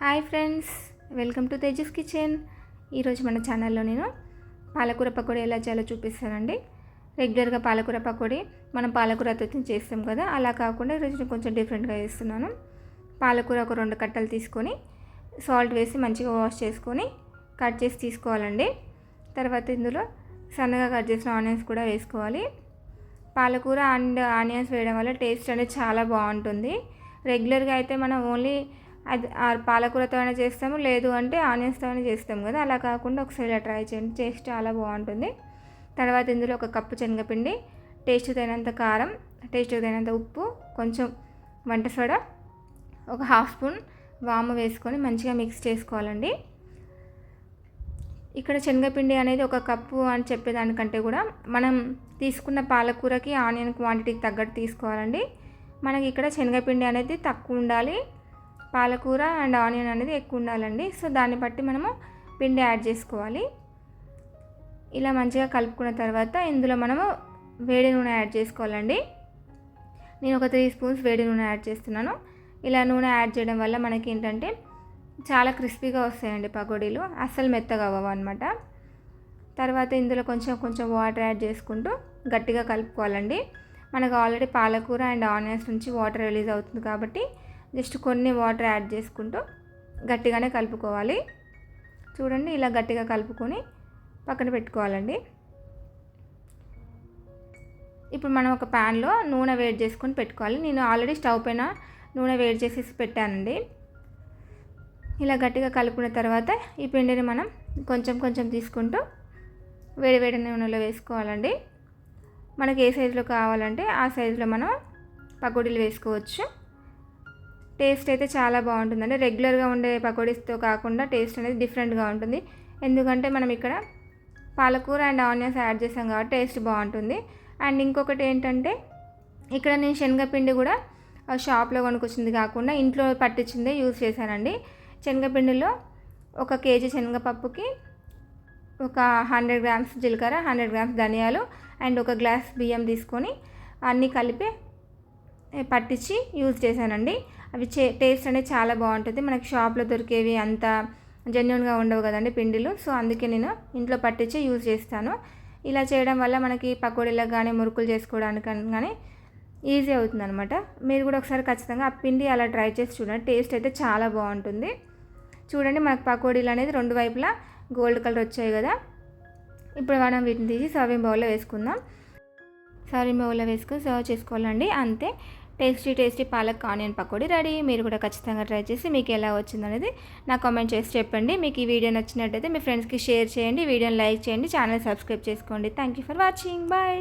Hi friends welcome to Tejas kitchen. ఈరోజు మన ఛానల్లో నేను పాలకూర పకోడీ ఎలా చేయాలో చూపిస్తానండి. రెగ్యులర్గా పాలకూర పకోడీ మనం పాలకూరతో చేస్తాం కదా అలా కాకుండా ఈరోజు నేను కొంచెం డిఫరెంట్గా చేస్తున్నాను. పాలకూర ఒక రెండు కట్టలు తీసుకొని సాల్ట్ వేసి మంచిగా వాష్ చేసుకొని కట్ చేసి తీసుకోవాలండి. తర్వాత ఇందులో సన్నగా కట్ చేసిన ఆనియన్స్ కూడా వేసుకోవాలి. పాలకూర అండ్ ఆనియన్స్ వేయడం వల్ల టేస్ట్ అనేది చాలా బాగుంటుంది. రెగ్యులర్గా అయితే మనం ఓన్లీ అది ఆ పాలకూరతో అయినా చేస్తాము లేదు అంటే ఆనియన్స్తో అయినా చేస్తాం కదా. అలా కాకుండా ఒకసారి ఇలా ట్రై చేయండి. టేస్ట్ చాలా బాగుంటుంది. తర్వాత ఇందులో ఒక కప్పు శనగపిండి టేస్ట్ తగినంత కారం టేస్ట్ తగినంత ఉప్పు కొంచెం వంట సోడా ఒక హాఫ్ స్పూన్ వాము వేసుకొని మంచిగా మిక్స్ చేసుకోవాలండి. ఇక్కడ శనగపిండి అనేది ఒక కప్పు అని చెప్పేదానికంటే కూడా మనం తీసుకున్న పాలకూరకి ఆనియన్ క్వాంటిటీకి తగ్గట్టు తీసుకోవాలండి. మనకి ఇక్కడ శనగపిండి అనేది తక్కువ ఉండాలి. పాలకూర అండ్ ఆనియన్ అనేది ఎక్కువ ఉండాలండి. సో దాన్ని బట్టి మనము పిండి యాడ్ చేసుకోవాలి. ఇలా మంచిగా కలుపుకున్న తర్వాత ఇందులో మనము వేడి నూనె యాడ్ చేసుకోవాలండి. నేను ఒక త్రీ స్పూన్స్ వేడి నూనె యాడ్ చేస్తున్నాను. ఇలా నూనె యాడ్ చేయడం వల్ల మనకి ఏంటంటే చాలా క్రిస్పీగా వస్తాయండి పకోడీలు. అస్సలు మెత్తగా అవ్వవు అనమాట తర్వాత ఇందులో కొంచెం కొంచెం వాటర్ యాడ్ చేసుకుంటూ గట్టిగా కలుపుకోవాలండి. మనకు ఆల్రెడీ పాలకూర అండ్ ఆనియన్స్ నుంచి వాటర్ రిలీజ్ అవుతుంది కాబట్టి జస్ట్ కొన్ని వాటర్ యాడ్ చేసుకుంటూ గట్టిగానే కలుపుకోవాలి. చూడండి ఇలా గట్టిగా కలుపుకొని పక్కన పెట్టుకోవాలండి. ఇప్పుడు మనం ఒక ప్యాన్లో నూనె వేడి చేసుకొని పెట్టుకోవాలి. నేను ఆల్రెడీ స్టవ్ పైన నూనె వేడి చేసేసి పెట్టానండి. ఇలా గట్టిగా కలుపుకున్న తర్వాత ఈ పిండిని మనం కొంచెం కొంచెం తీసుకుంటూ వేడి వేడి నూనెలో వేసుకోవాలండి. మనకి ఏ సైజులో కావాలంటే ఆ సైజులో మనం పకోడీలు వేసుకోవచ్చు. టేస్ట్ అయితే చాలా బాగుంటుందండి. రెగ్యులర్గా ఉండే పకోడీస్తో కాకుండా టేస్ట్ అనేది డిఫరెంట్గా ఉంటుంది. ఎందుకంటే మనం ఇక్కడ పాలకూర అండ్ ఆనియన్స్ యాడ్ చేసాం కాబట్టి టేస్ట్ బాగుంటుంది. అండ్ ఇంకొకటి ఏంటంటే ఇక్కడ నేను శనగపిండి కూడా షాప్లో కొనుక్కొచ్చింది కాకుండా ఇంట్లో పట్టించిందే యూజ్ చేశానండి. శనగపిండిలో ఒక కేజీ శనగపప్పుకి ఒక హండ్రెడ్ గ్రామ్స్ జీలకర్ర హండ్రెడ్ గ్రామ్స్ ధనియాలు అండ్ ఒక గ్లాస్ బియ్యం తీసుకొని అన్నీ కలిపి పట్టించి యూజ్ చేశానండి. అవి చే టేస్ట్ అనేది చాలా బాగుంటుంది. మనకి షాప్లో దొరికేవి అంత జెన్యున్గా ఉండవు కదండి పిండిలు. సో అందుకే నేను ఇంట్లో పట్టించి యూజ్ చేస్తాను. ఇలా చేయడం వల్ల మనకి పకోడీలకు కానీ మురుకులు చేసుకోవడానికి కానీ ఈజీ అవుతుంది అనమాట మీరు కూడా ఒకసారి ఖచ్చితంగా ఆ పిండి అలా ట్రై చేసి చూడండి. టేస్ట్ అయితే చాలా బాగుంటుంది. చూడండి మనకు పకోడీలు అనేది రెండు వైపులా గోల్డ్ కలర్ వచ్చాయి కదా. ఇప్పుడు మనం వీటిని తీసి సర్వింగ్ బౌల్లో వేసుకుందాం. సర్వింగ్ బౌల్లో వేసుకొని సర్వ్ చేసుకోవాలండి. అంతే. Tasty tasty palak onion pakodi ready. మీరు కూడా ఖచ్చితంగా ట్రై చేసి మీకు ఎలా వచ్చిందనేది నాకు కామెంట్ చేసి చెప్పండి. మీకు ఈ వీడియో నచ్చినట్టయితే మీ ఫ్రెండ్స్కి షేర్ చేయండి. వీడియోని లైక్ చేయండి. ఛానల్ సబ్స్క్రైబ్ చేసుకోండి. Thank you for watching. Bye.